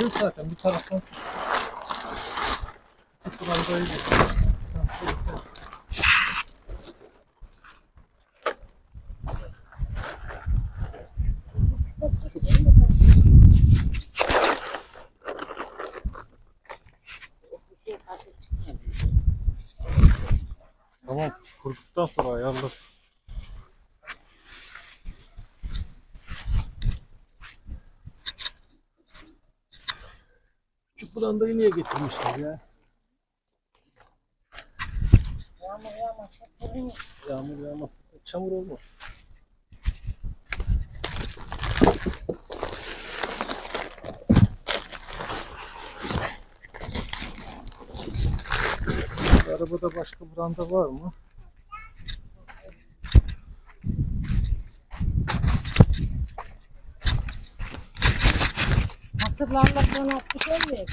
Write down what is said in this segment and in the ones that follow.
yok zaten bir taraftan. Küçük brandayı Tamam, şöyle sen. Tamam kurduktan sonra ayarlar. Küçük brandayı niye getirmişler ya? Yağmur yağmaz. Bugün Yağmur yağmaz. Çamur olmaz. Arabada başka branda var mı? hasırlarla sonra atmış olmuyor.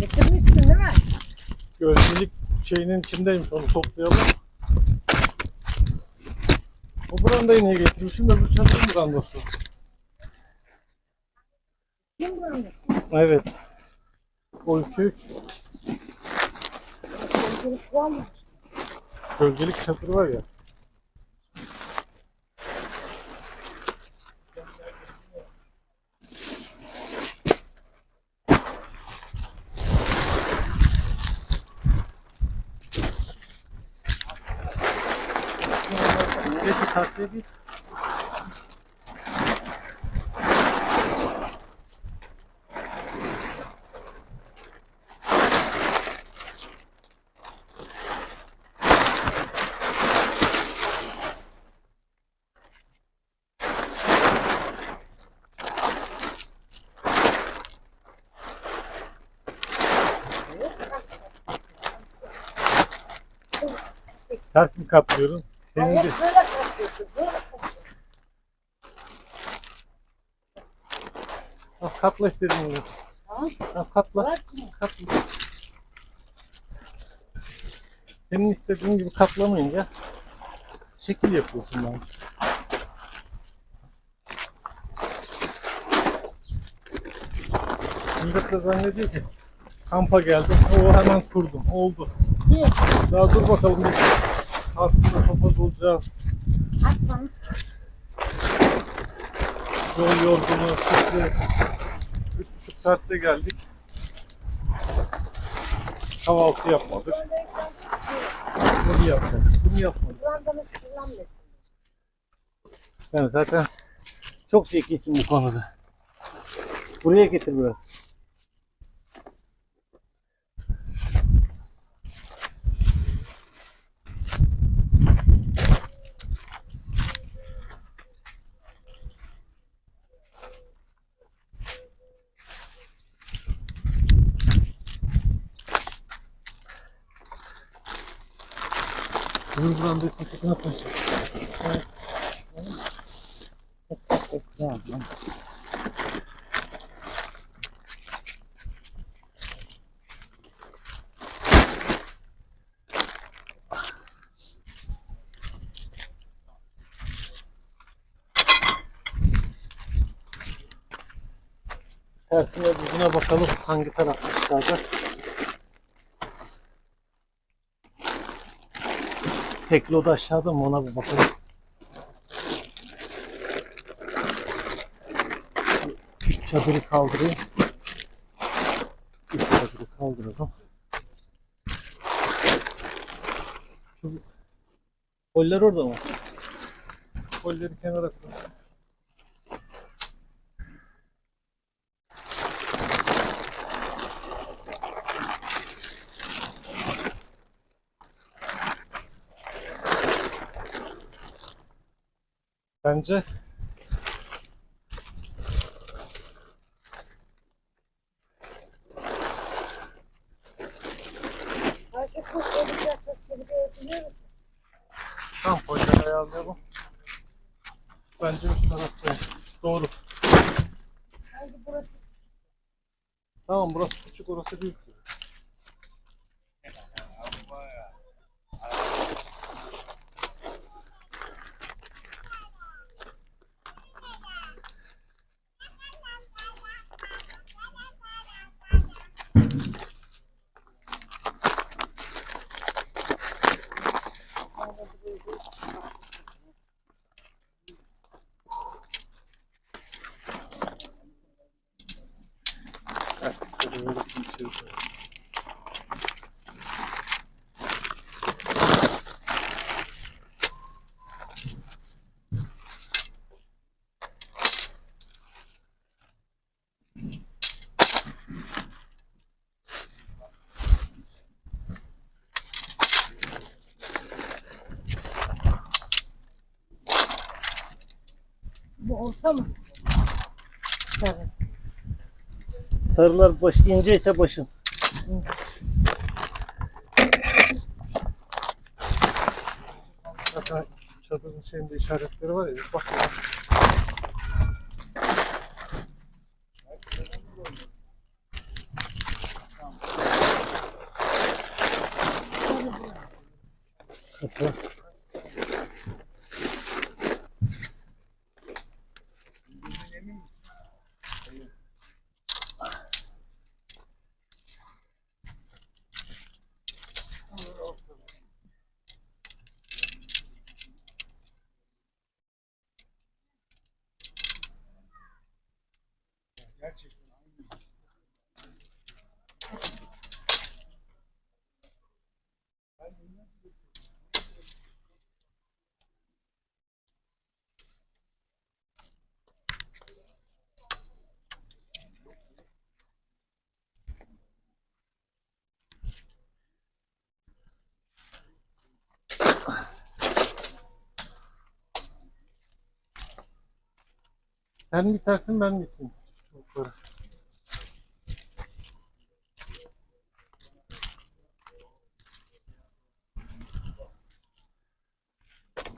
Getirmişsin değil mi? Gölgelik şeyinin içindeymiş onu toplayalım. Bu brandayı niye getirmişim bu çadırın brandası. Kim buranın? Evet. Mı? gölgelik çadır var ya. Geç tatlıya git. Ters mi katlıyorum? Senin de böyle. Böyle kapıyorsun. Ah, katla istediğin gibi. Tamam. Ah, katla. Katla. Senin istediğin gibi katlamayınca şekil yapıyorsun ben. Millet de zannediyor ki kampa geldim. O hemen kurdum. Oldu. Daha dur bakalım. biz Aslında kafa bulacağız. At bana. Yol yorgunu, sıklı. Üç buçuk saatte geldik. Kahvaltı yapmadık. Bunu yapmadık. Bunu yapmadık. Burandanız kullanmasın. Ben zaten çok zekisin bu konuda. Buraya getir biraz. Bugün buranın bir kutusuna koyacağım. Evet. Tamam. Tersine düzüne bakalım hangi tarafta çıkacak. Teklo da aşağıda mı ona bir bakalım. İlk çadırı kaldırayım. İlk çadırı kaldıralım. Şu Koller orada mı? Kolleri kenara koy. Bence tam kolleri ayarlayalım. Bence üst tarafta. Doğru. Bence burası Tamam burası küçük orası büyük. Orta mı? Sarı. Sarılar baş ince ise başın. Zaten çadırın şeyinde işaretleri var ya. Bak. Kapı. Sen bitersin ben biteyim? Çubukları.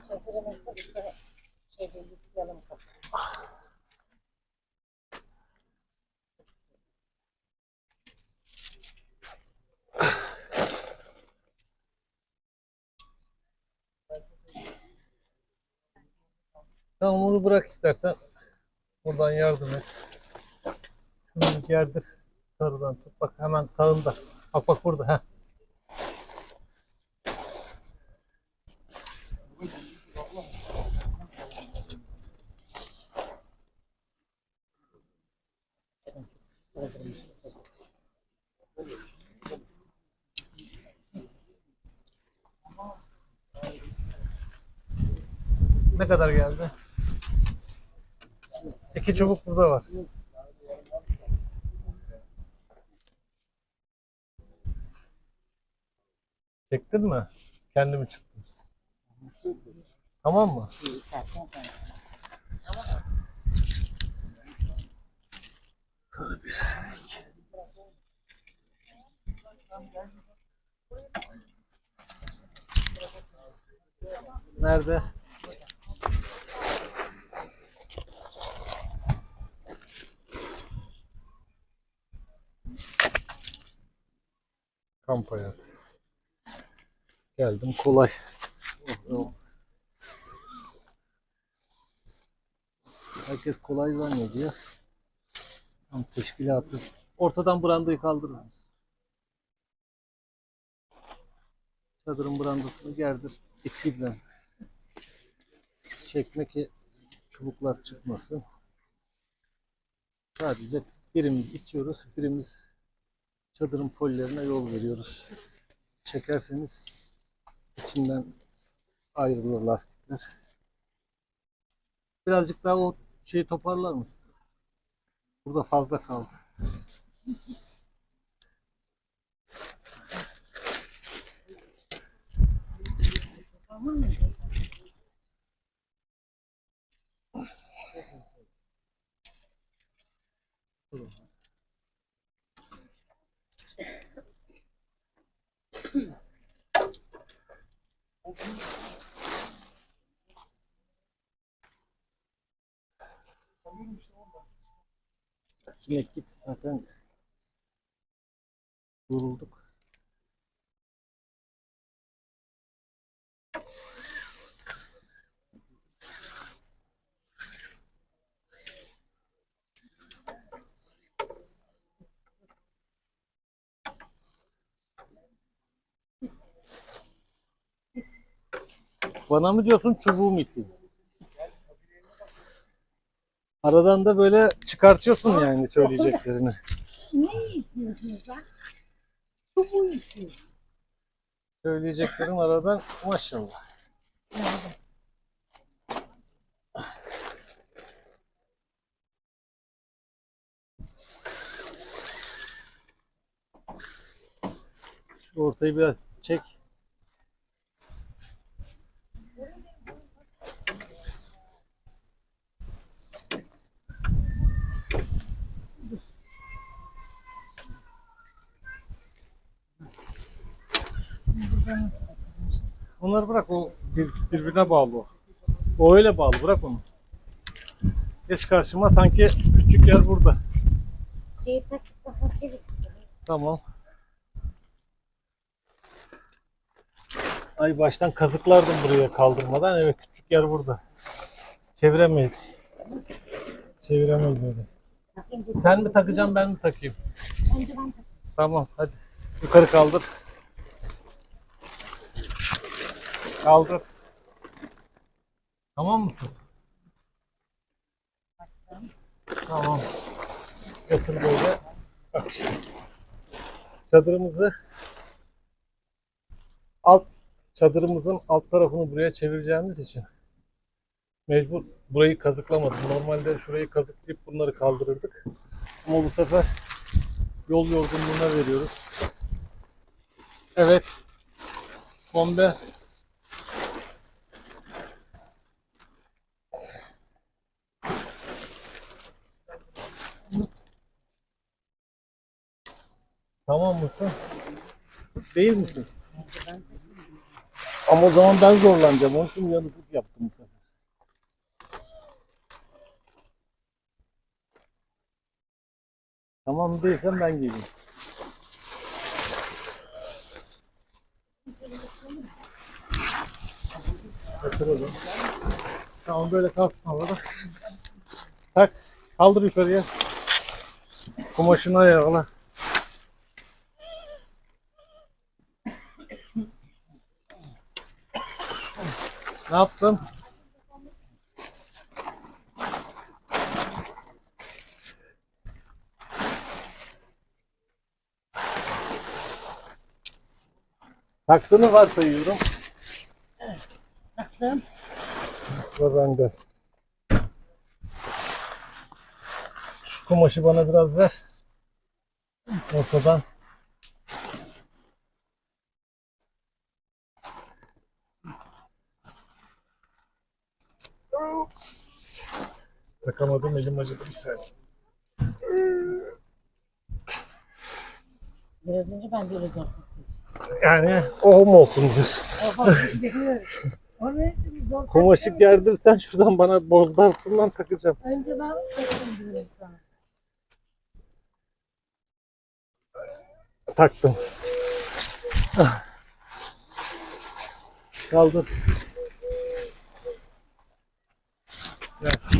Çadırımızda bir. Tamam onu bırak istersen. Buradan yardım et. Şunu gerdir. Sarıdan tut. Bak hemen sağında. Bak bak burada. Heh. Ne kadar geldi? İki çubuk burada var. Çektin mi? Kendi mi çıktın? Tamam mı? Nerede? Kamp hayatı. Geldim kolay. Herkes kolay zannediyor. Tam teşkilatı. Ortadan brandayı kaldırırız. Çadırın brandasını gerdir. İkiyle. Çekme ki çubuklar çıkmasın. Sadece birimiz içiyoruz, birimiz çadırın pollerine yol veriyoruz. Çekerseniz içinden ayrılır lastikler. Birazcık daha o şeyi toparlar mısın? Burada fazla kaldı. Tamam Sinek git zaten yorulduk. Bana mı diyorsun çubuğu mu? Aradan da böyle çıkartıyorsun yani söyleyeceklerini. Ne istiyorsunuz lan? Çubuğu istiyorsunuz. Söyleyeceklerim aradan maşallah. Nerede? Şu ortayı biraz çek. Onları bırak o bir, birbirine bağlı o. O öyle bağlı bırak onu. Geç karşıma sanki küçük yer burada. Şeyi takıp çevirsin. Tamam. Ay baştan kazıklardım buraya kaldırmadan. Evet küçük yer burada. Çeviremeyiz. Çeviremeyiz böyle. Sen mi takacaksın ben mi takayım? Önce ben takayım. Tamam hadi. Yukarı kaldır. Kaldır. Tamam mısın? Tamam. Götür böyle. Bak. Çadırımızı alt çadırımızın alt tarafını buraya çevireceğimiz için mecbur burayı kazıklamadım. Normalde şurayı kazıklayıp bunları kaldırırdık. Ama bu sefer yol yorgunluğuna veriyoruz. Evet. Bombe. Tamam mısın? Değil misin? Ama o zaman ben zorlanacağım. Onun için yanıklık yaptım. Tamam değilsen ben geleyim. Yatıralım. Tamam böyle kalsın havada. Tak. Kaldır yukarıya. Kumaşını ayarla. Ne yaptın? Taktığını varsayıyorum. Taktım. Ve bende. Şu kumaşı bana biraz ver. Ortadan. Takamadım elim acıdı bir saniye. Biraz önce ben de taktım. Yani o mu olsun diyorsun. Onun için zor Kumaşı taktım. gerdirsen şuradan bana bozdarsından takacağım. Önce ben taktım diyorum sana. Taktım. Ah. Kaldır. Gel.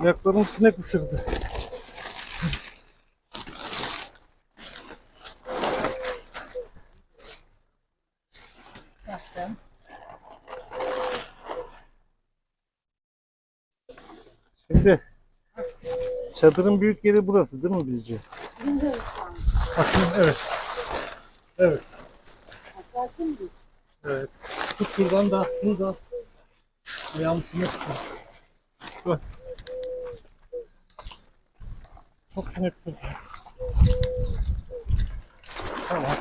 Ayaklarım sinek ısırdı. Şimdi çadırın büyük yeri burası değil mi bizce? Bilmiyorum. Bakayım evet. Evet. Evet. Tut şuradan da, bunu da. Ayağım sinir. Bak. Çok kısırsın. Tamam.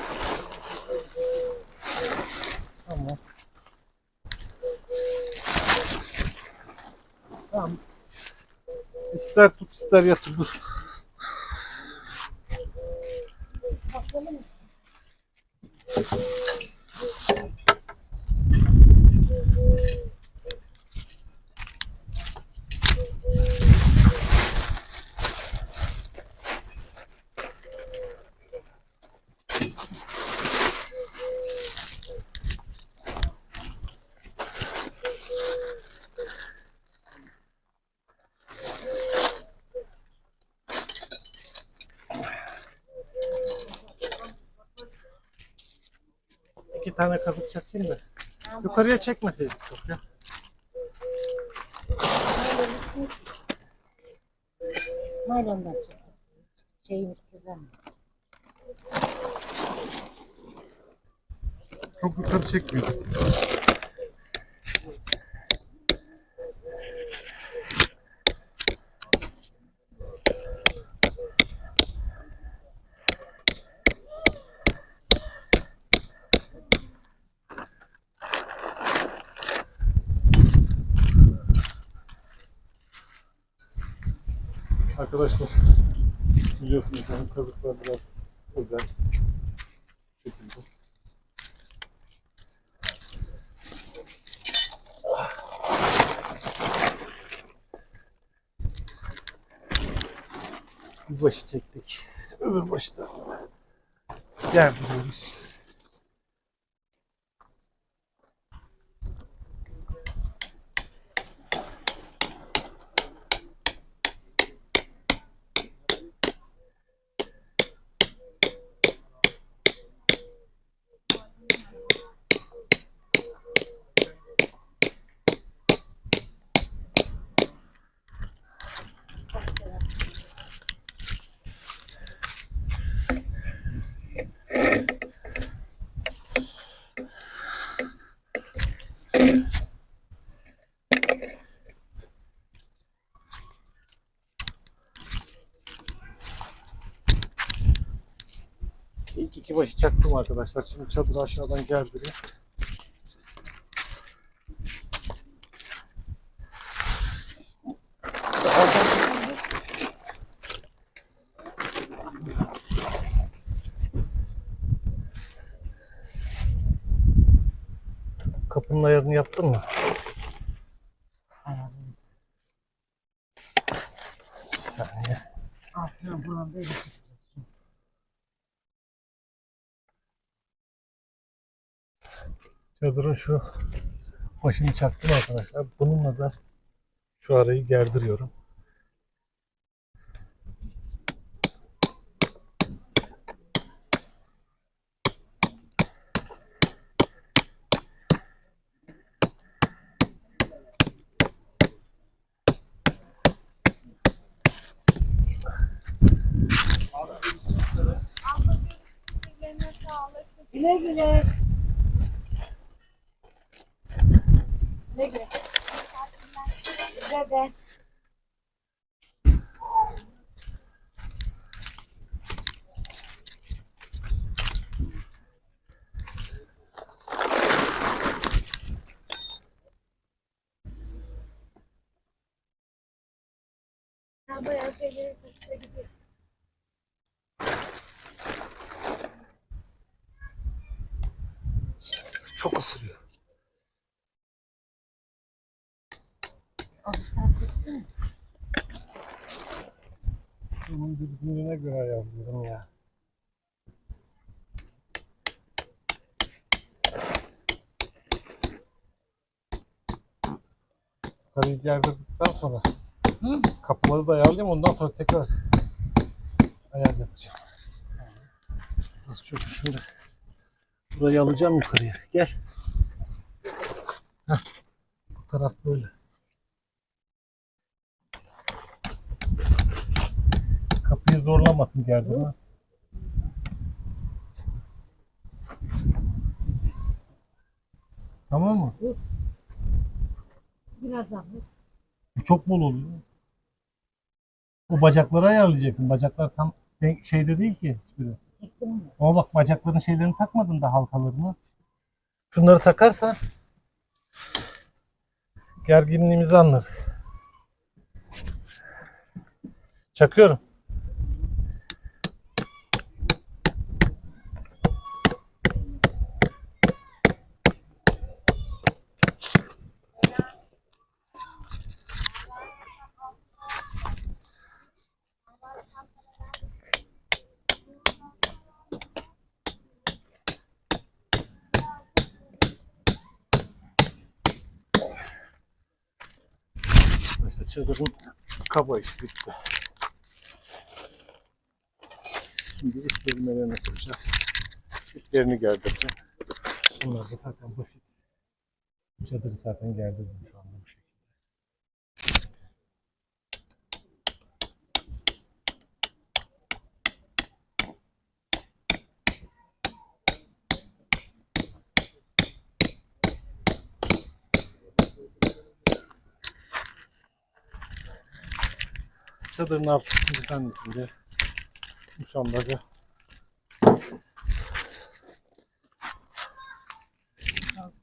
Tamam. Tamam. İster tut ister yatır dur. İki tane kazık çakayım da. Yukarıya çekmeseydik çok ya. Naylondan çek. Şeyimiz kirlenmez. Çok yukarı çekmiyor. Arkadaşlar biliyorsunuz benim kazıklar biraz özel şekilde. Bir başı çektik. Öbür başı da gerdiriyoruz. İki başı çaktım arkadaşlar. Şimdi çadırı aşağıdan gerdireyim. Kapının ayarını yaptın mı? Bir saniye. Altına buradan böyle çekeceğiz. Çadırın şu başını çaktım arkadaşlar. Bununla da şu arayı gerdiriyorum. Güle güle. Ha, bayağı şeyleri taşıda gidiyor. Çok ısırıyor. Bunun düzgünlüğüne göre ayarlıyorum ya. Yukarıyı gerdirdikten sonra Hı? kapıları da ayarlayayım ondan sonra tekrar ayar yapacağım. Nasıl çok şimdi. Burayı alacağım yukarıya. Gel. Heh. Bu taraf böyle. Zorlamasın gerdirme. Tamam mı? Biraz daha. Bu çok bol oluyor. O bacakları ayarlayacaksın. Bacaklar tam denk- şeyde değil ki hiçbiri. Ama bak bacakların şeylerini takmadın da halkalarını. Şunları takarsan gerginliğimizi anlarız. Çakıyorum. İşte çadırın kaba işi bitti. Şimdi isterimlerini kuracağız. İplerini gerdireceğim. Bunlar da zaten basit. Çadırı zaten gerdirdim Çadırın arkasını düzenlediğinde muşambaca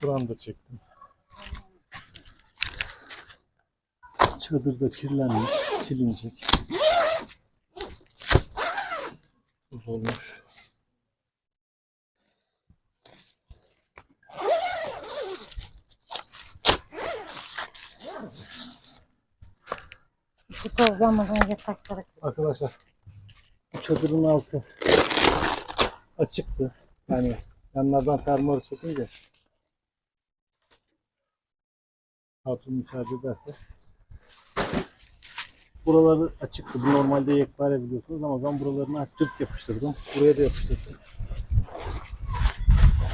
Buranı da çektim. Çadır da kirlenmiş, silinecek. Tuz olmuş. Tozlanmadan yatakları Arkadaşlar çadırın altı açıktı. Yani yanlardan fermuarı çekince hatun müsaade ederse buraları açıktı. Bu normalde yekpare biliyorsunuz ama ben buralarını cırt yapıştırdım. Buraya da yapıştırdım.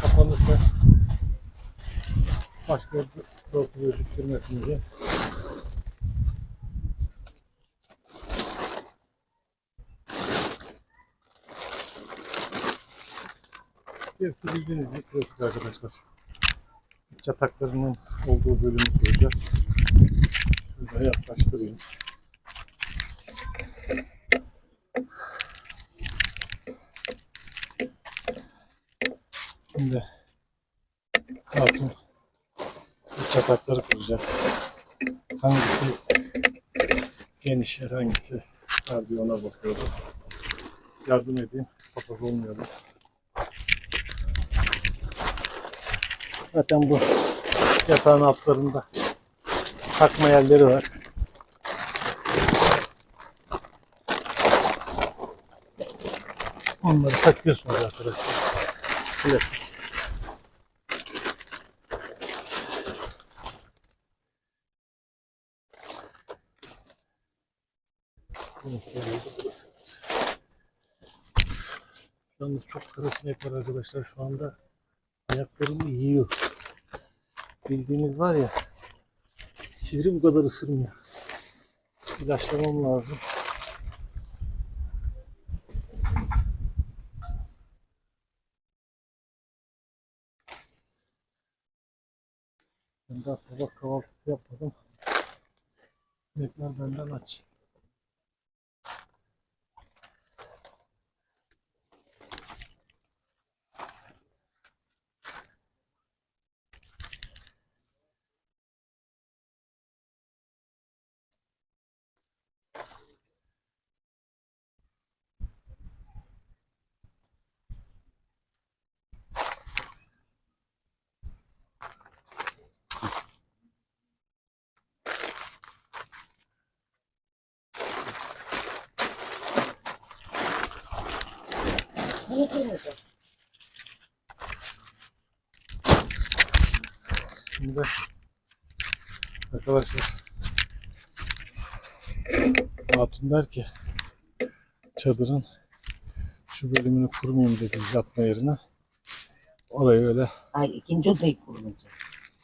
Kapanırsa başka bir gözüktürmesin diye. Hepsi bildiğiniz gibi klasik arkadaşlar. İç yataklarının olduğu bölümü koyacağız. Şurada yaklaştırayım. Şimdi hatun iç yatakları kuracak. Hangisi geniş hangisi dar diye ona bakıyorum. Yardım edeyim. Papaz olmayalım. Zaten bu yatağın altlarında takma yerleri var. Onları takıyorsunuz arkadaşlar. Klasik. Yalnız çok sinek var arkadaşlar şu anda. Ayaklarımı yiyor. Bildiğiniz var ya sivri bu kadar ısırmıyor. İlaçlamam lazım. Ben daha sabah kahvaltısı yapmadım. Sinekler benden aç. Kırmayacağız. Şimdi arkadaşlar Hatun der ki çadırın şu bölümünü kurmayayım dedi yatma yerine. Orayı öyle Ay ikinci odayı kurmayacağız.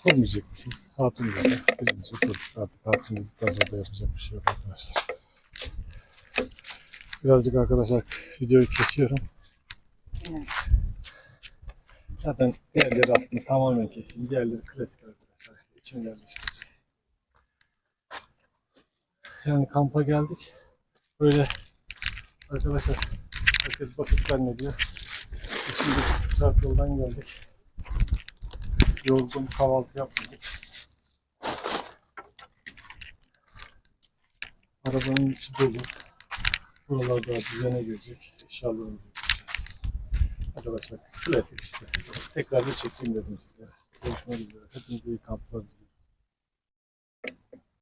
kurmayacakmışız. Hatun dedi. Birinci kurduk artık hatun dedikten sonra da yapacak bir şey yok arkadaşlar. Birazcık arkadaşlar videoyu kesiyorum. Zaten diğerleri aslında tamamen kesin. Diğerleri klasik arkadaşlar. İşte içini yerleştireceğiz. Yani kampa geldik. Böyle arkadaşlar herkes basit zannediyor. Şimdi buçuk saat yoldan geldik. Yorgun kahvaltı yapmadık. Arabanın içi dolu. Buralar daha düzene girecek. Yapacağız. Arkadaşlar klasik işte. Tekrar bir çekeyim dedim size. Görüşmek üzere. Hepinize iyi kamplar diliyorum.